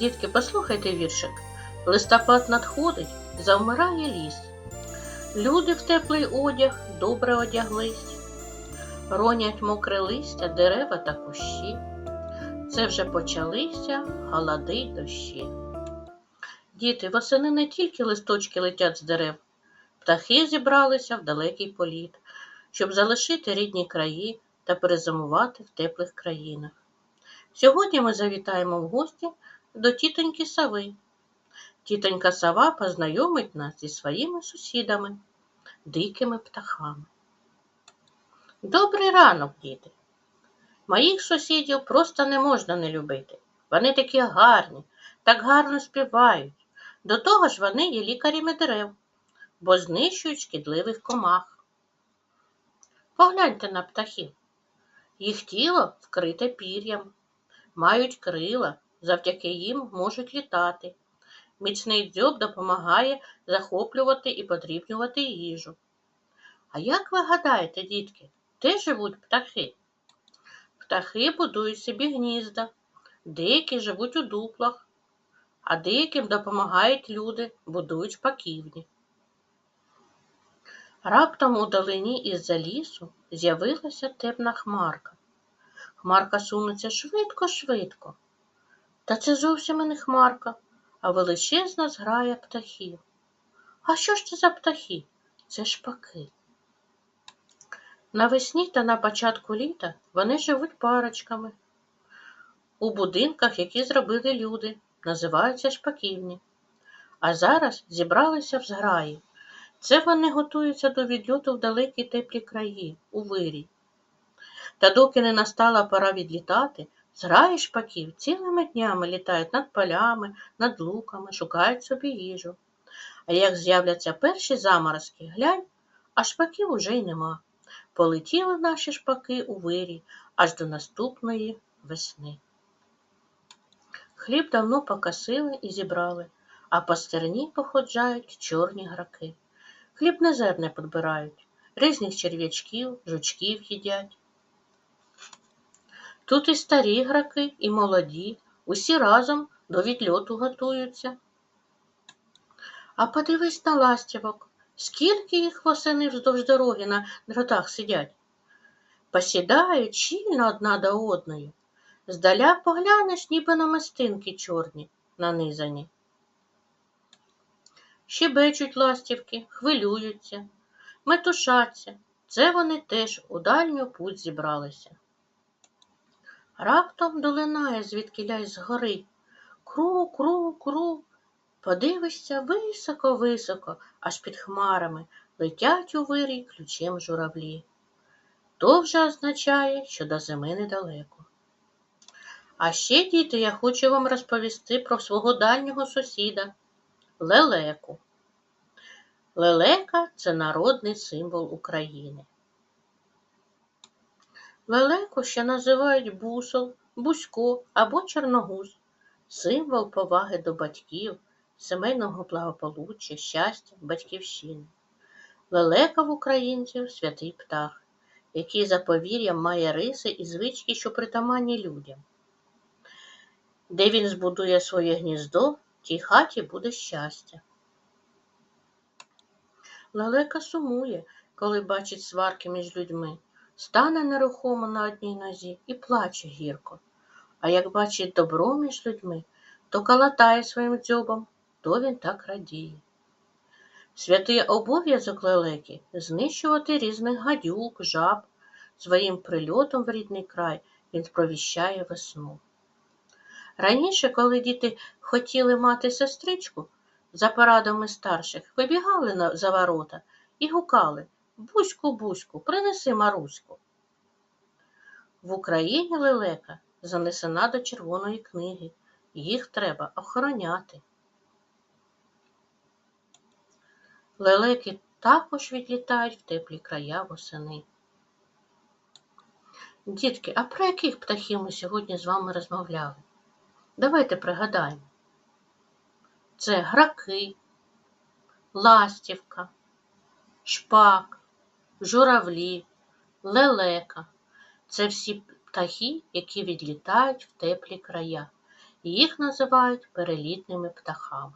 Дітки, послухайте віршик. Листопад надходить, завмирає ліс. Люди в теплий одяг добре одяглись. Ронять мокре листя, дерева та кущі. Це вже почалися холоди й дощі. Діти, восени не тільки листочки летять з дерев, птахи зібралися в далекий політ, щоб залишити рідні краї та перезимувати в теплих країнах. Сьогодні ми завітаємо в гості до тітоньки Сави. Тітонька Сава познайомить нас зі своїми сусідами, дикими птахами. Добрий ранок, діти! Моїх сусідів просто не можна не любити. Вони такі гарні, так гарно співають. До того ж вони є лікарями дерев, бо знищують шкідливих комах. Погляньте на птахів. Їх тіло вкрите пір'ям, мають крила, завдяки їм можуть літати. Міцний дзьоб допомагає захоплювати і подрібнювати їжу. А як ви гадаєте, дітки, де живуть птахи? Птахи будують собі гнізда, деякі живуть у дуплах, а деяким допомагають люди, будують шпаківні. Раптом у долині із-за лісу з'явилася темна хмарка. Хмарка сунеться швидко-швидко. Та це зовсім і не хмарка, а величезна зграя птахів. А що ж це за птахи? Це шпаки. Навесні та на початку літа вони живуть парочками. У будинках, які зробили люди, називаються шпаківні. А зараз зібралися в зграї. Це вони готуються до відльоту в далекі теплі краї, у вирій. Та доки не настала пора відлітати, зграї шпаків цілими днями літають над полями, над луками, шукають собі їжу. А як з'являться перші заморозки, глянь, а шпаків уже й нема. Полетіли наші шпаки у вирій аж до наступної весни. Хліб давно покосили і зібрали, а по стерні походжають чорні граки. Хліб не зерне підбирають, різних черв'ячків, жучків їдять. Тут і старі граки, і молоді, усі разом до відльоту готуються. А подивись на ластівок, скільки їх восени вздовж дороги на дротах сидять. Посідають щільно одна до одної. Здаля поглянеш, ніби на мистинки чорні нанизані. Щебечуть ластівки, хвилюються, метушаться. Це вони теж у дальню путь зібралися. Раптом долинає звідкилясь згори. Кру, кру, кру. Подивишся високо-високо, аж під хмарами летять у вирій ключем журавлі. То вже означає, що до зими недалеко. А ще, діти, я хочу вам розповісти про свого дальнього сусіда лелеку. Лелека це народний символ України. Лелеку ще називають бусол, бузько або чорногуз, символ поваги до батьків, сімейного благополуччя, щастя, батьківщини. Лелека в українців святий птах, який за повір'ям має риси і звички, що притаманні людям. Де він збудує своє гніздо, тій хаті буде щастя. Лелека сумує, коли бачить сварки між людьми, стане нерухомо на одній нозі і плаче гірко. А як бачить добро між людьми, то калатає своїм дзьобом, то він так радіє. Святий обов'язок лелеки знищувати різних гадюк, жаб. Своїм прильотом в рідний край він сповіщає весну. Раніше, коли діти хотіли мати сестричку, за порадами старших вибігали за ворота і гукали Буську, Буську, принеси Маруську. В Україні лелека занесена до Червоної книги. Їх треба охороняти. Лелеки також відлітають в теплі края восени. Дітки, а про яких птахів ми сьогодні з вами розмовляли? Давайте пригадаємо. Це граки, ластівка, шпак, журавлі, лелека. Це всі птахи, які відлітають в теплі края. Їх називають перелітними птахами.